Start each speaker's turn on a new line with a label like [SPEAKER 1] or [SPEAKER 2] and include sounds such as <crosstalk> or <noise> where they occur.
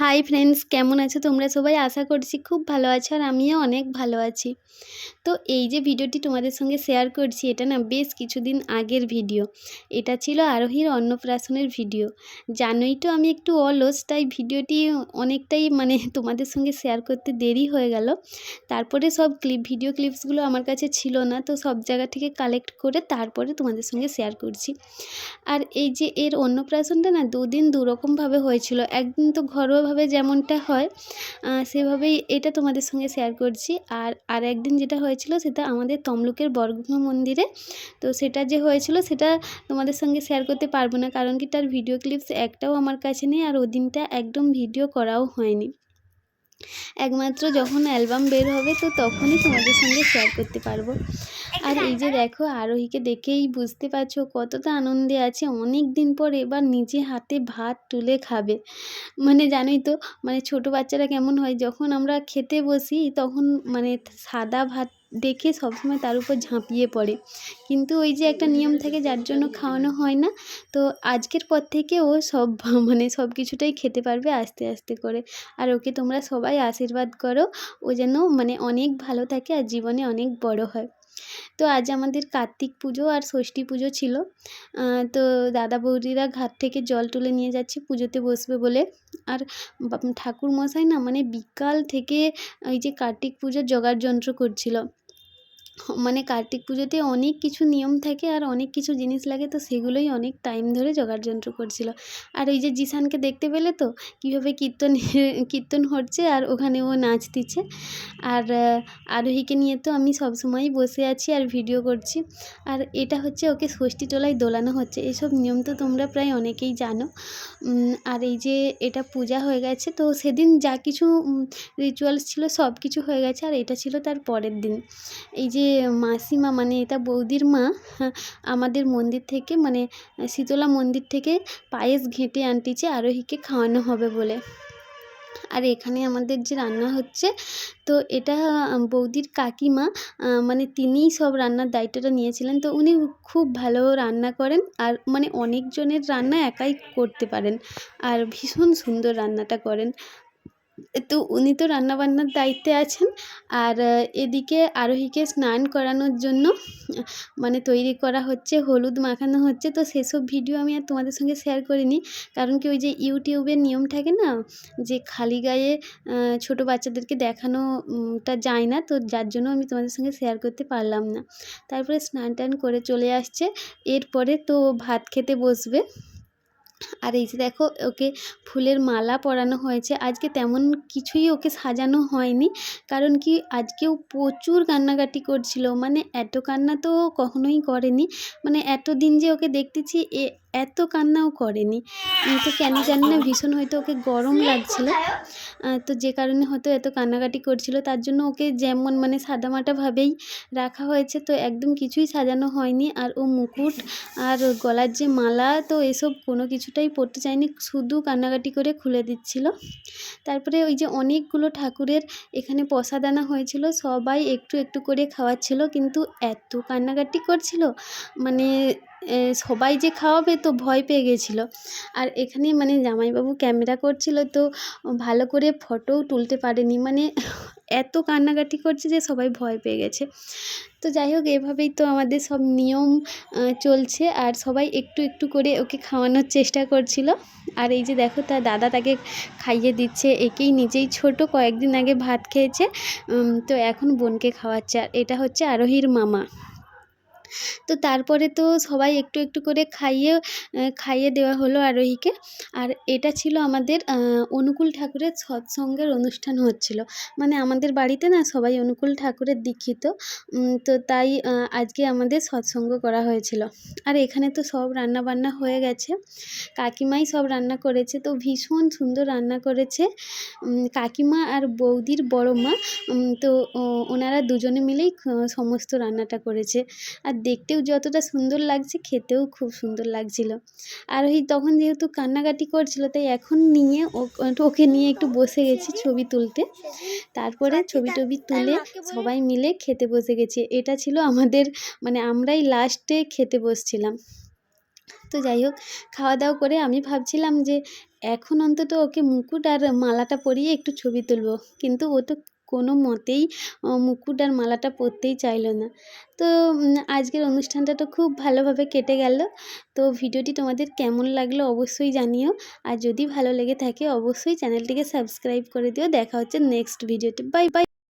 [SPEAKER 1] Hi friends কেমন আছো তোমরা সবাই? আশা করছি খুব ভালো আছো আর আমিও অনেক ভালো আছি। তো এই যে ভিডিওটি তোমাদের সঙ্গে শেয়ার করছি, এটা না বেশ কিছুদিন আগের ভিডিও এটা ছিল আরোহীর অন্নপ্রাশনের ভিডিও জানোই তো আমি একটু অলস, তাই ভিডিওটি অনেকটাই মানে <laughs> তোমাদের সঙ্গে শেয়ার করতে দেরি হয়ে গেল। তারপরে সব ক্লিপ ভিডিও ক্লিপসগুলো আমার কাছে ছিল না, তো সব জায়গা থেকে কালেক্ট করে তারপরে তোমাদের সঙ্গে শেয়ার করছি। আর এই যে এর অন্নপ্রাশনটা না দুদিন দুরকমভাবে হয়েছিল। একদিন তো ঘরোয়াভাবে যেমনটা হয় সেভাবেই এটা তোমাদের সঙ্গে শেয়ার করছি। আর আর একদিন যেটা হয়েছিল সেটা আমাদের তমলুকের বরগুহ মন্দিরে। তো সেটা যে হয়েছিল সেটা তোমাদের সঙ্গে শেয়ার করতে পারব না, কারণ কি তার ভিডিও ক্লিপস একটাও আমার কাছে নেই আর ওদিনটা দিনটা একদম ভিডিও করাও হয়নি। একমাত্র যখন অ্যালবাম বের হবে, তো তখনই তোমাদের সঙ্গে শেয়ার করতে পারব। আর এই যে দেখো, আরোহীকে দেখেই বুঝতে পারছ কতটা আনন্দে আছে। অনেক দিন পর এবার নিজে হাতে ভাত তুলে খাবে। মানে জানোই তো মানে ছোট বাচ্চারা কেমন হয়, যখন আমরা খেতে বসি, তখন মানে সাদা ভাত দেখে সবসময় তার উপর ঝাঁপিয়ে পড়ে। কিন্তু ওই যে একটা নিয়ম থাকে, যার জন্য খাওয়ানো হয় না, তো আজকের পর থেকে ও সব মানে সব কিছুটাই খেতে পারবে আস্তে আস্তে করে। আর ওকে তোমরা সবাই আশীর্বাদ করো, ও যেন মানে অনেক ভালো থাকে আর জীবনে অনেক বড় হয়। তো আজ আমাদের কার্তিক পুজো আর ষষ্ঠী পুজো ছিল। তো দাদা বৌদিরা ঘাট থেকে জল তুলে নিয়ে যাচ্ছে, পুজোতে বসবে বলে। আর ঠাকুর মশাই না মানে বিকাল থেকে ওই যে কার্তিক পুজোর জোগাড় যন্ত্র করছিল। মানে কার্তিক পুজোতে অনেক কিছু নিয়ম থাকে আর অনেক কিছু জিনিস লাগে, তো সেগুলোই অনেক টাইম ধরে জোগাড় যন্ত্র করছিল। আর এই যে জিসানকে দেখতে পেলে তো, কীভাবে কীর্তন <laughs> কীর্তন হচ্ছে আর ওখানে ও নাচ দিচ্ছে। আর আরোহীকে নিয়ে তো আমি সবসময়ই বসে আছি আর ভিডিও করছি। আর এটা হচ্ছে ওকে ষষ্ঠী টোলায় দোলানো হচ্ছে। এসব নিয়ম তো তোমরা প্রায় অনেকেই জানো। আর এই যে এটা পূজা হয়ে গেছে, তো সেদিন যা কিছু রিচুয়ালস ছিল সব কিছু হয়ে গেছে আর এটা ছিল তার পরের দিন। এই যে মাসিমা মানে এটা বৌদির মা, আমাদের মন্দির থেকে মানে শীতলা মন্দির থেকে পায়েস ঘেঁটে আনটিছে, আরোহীকে খাওয়ানো হবে বলে। আর এখানে আমাদের যে রান্না হচ্ছে, তো এটা বৌদির কাকিমা মানে তিনিই সব রান্নার দায়িত্বটা নিয়েছিলেন। তো উনি খুব ভালো রান্না করেন আর মানে অনেকজনের রান্না একাই করতে পারেন। আর ভীষণ সুন্দর রান্নাটা করেন। তো উনি তো রান্নাবান্নার দায়িত্বে আছেন। আর এদিকে আরোহীকে স্নান করানোর জন্য মানে তৈরি করা হচ্ছে, হলুদ মাখানো হচ্ছে। তো সেসব ভিডিও আমি আর তোমাদের সঙ্গে শেয়ার করিনি। কারণ কি ওই যে ইউটিউবের নিয়ম থাকে না, যে খালি গায়ে ছোট বাচ্চাদেরকে দেখানোটা যায় না। তো যার জন্য আমি তোমাদের সঙ্গে শেয়ার করতে পারলাম না। তারপরে স্নান টান করে চলে আসছে। এরপরে তো ভাত খেতে বসবে। আর এই যে দেখো, ওকে ফুলের মালা পরানো হয়েছে। আজকে তেমন কিছুই ওকে সাজানো হয়নি। কারণ কি, আজকেও প্রচুর কান্নাকাটি করছিল। মানে এত কান্না তো কখনোই করেনি। মানে এত দিন যে ওকে দেখতেছি, এ এত কান্নাও করেনি। তো কেন জানি না, ভীষণ হয়তো ওকে গরম লাগছিল। তো যে কারণে হয়তো এত কান্নাকাটি করছিল, তার জন্য ওকে যেমন মানে সাদামাটাভাবেই রাখা হয়েছে। তো একদম কিছুই সাজানো হয়নি। আর ও মুকুট আর গলার যে মালা, তো এসব কোনো কিছুটাই পরতে চায়নি, শুধু কান্নাকাটি করে খুলে দিচ্ছিল। তারপরে ওই যে অনেকগুলো ঠাকুরের এখানে প্রসাদ আনা হয়েছিল, সবাই একটু একটু করে খাওয়াচ্ছিল, কিন্তু এত কান্নাকাটি করছিল মানে সবাই যে খাওয়াবে তো ভয় পেয়ে গেছিল। আর এখানে মানে জামাইবাবু ক্যামেরা করছিল তো ভালো করে ফটোও তুলতে পারেনি। মানে এত কান্নাকাটি করছে যে সবাই ভয় পেয়ে গেছে। তো যাই হোক, এভাবেই তো আমাদের সব নিয়ম চলছে। আর সবাই একটু একটু করে ওকে খাওয়ানোর চেষ্টা করছিল। আর এই যে দেখো, তার দাদা তাকে খাইয়ে দিচ্ছে। একেই নিজেই ছোট, কয়েকদিন আগে ভাত খেয়েছে। তো এখন বোনকে খাওয়াচ্ছে। আর এটা হচ্ছে আরোহীর মামা। তো তারপরে তো সবাই একটু একটু করে খাইয়ে খাইয়ে দেওয়া হলো আরোহীকে। আর এটা ছিল আমাদের অনুকূল ঠাকুরের সৎসঙ্গের অনুষ্ঠান হচ্ছিল। মানে আমাদের বাড়িতে না সবাই অনুকূল ঠাকুরের দীক্ষিত। তো তাই আজকে আমাদের সৎসঙ্গ করা হয়েছিল। আর এখানে তো সব রান্না বান্না হয়ে গেছে। কাকিমাই সব রান্না করেছে। তো ভীষণ সুন্দর রান্না করেছে। কাকিমা আর বৌদির বড় মা। তো ওনারা দুজনে মিলেই সমস্ত রান্নাটা করেছে। আর দেখতেও যতটা সুন্দর লাগছে, খেতেও খুব সুন্দর লাগছিল। আর ওই তখন যেহেতু কান্নাকাটি করছিল, তাই এখন নিয়ে ওকে নিয়ে একটু বসে গেছি ছবি তুলতে। তারপরে ছবি টবি তুলে সবাই মিলে খেতে বসে গেছি। এটা ছিল আমাদের মানে আমরাই লাস্টে খেতে বসছিলাম। তো যাই হোক খাওয়া দাওয়া করে আমি ভাবছিলাম যে এখন অন্তত ওকে মুকুট আর মালাটা পরিয়ে একটু ছবি তুলব। কিন্তু ও তো কোনো মতেই মুকুট আর মালাটা পরতেই চাইলো না। তো আজকের অনুষ্ঠানটা তো খুব ভালোভাবে কেটে গেল। তো ভিডিওটি তোমাদের কেমন লাগল অবশ্যই জানিও। আর যদি ভালো লেগে থাকে, অবশ্যই চ্যানেলটিকে সাবস্ক্রাইব করে দিও। দেখা হচ্ছে নেক্সট ভিডিওতে। Bye bye.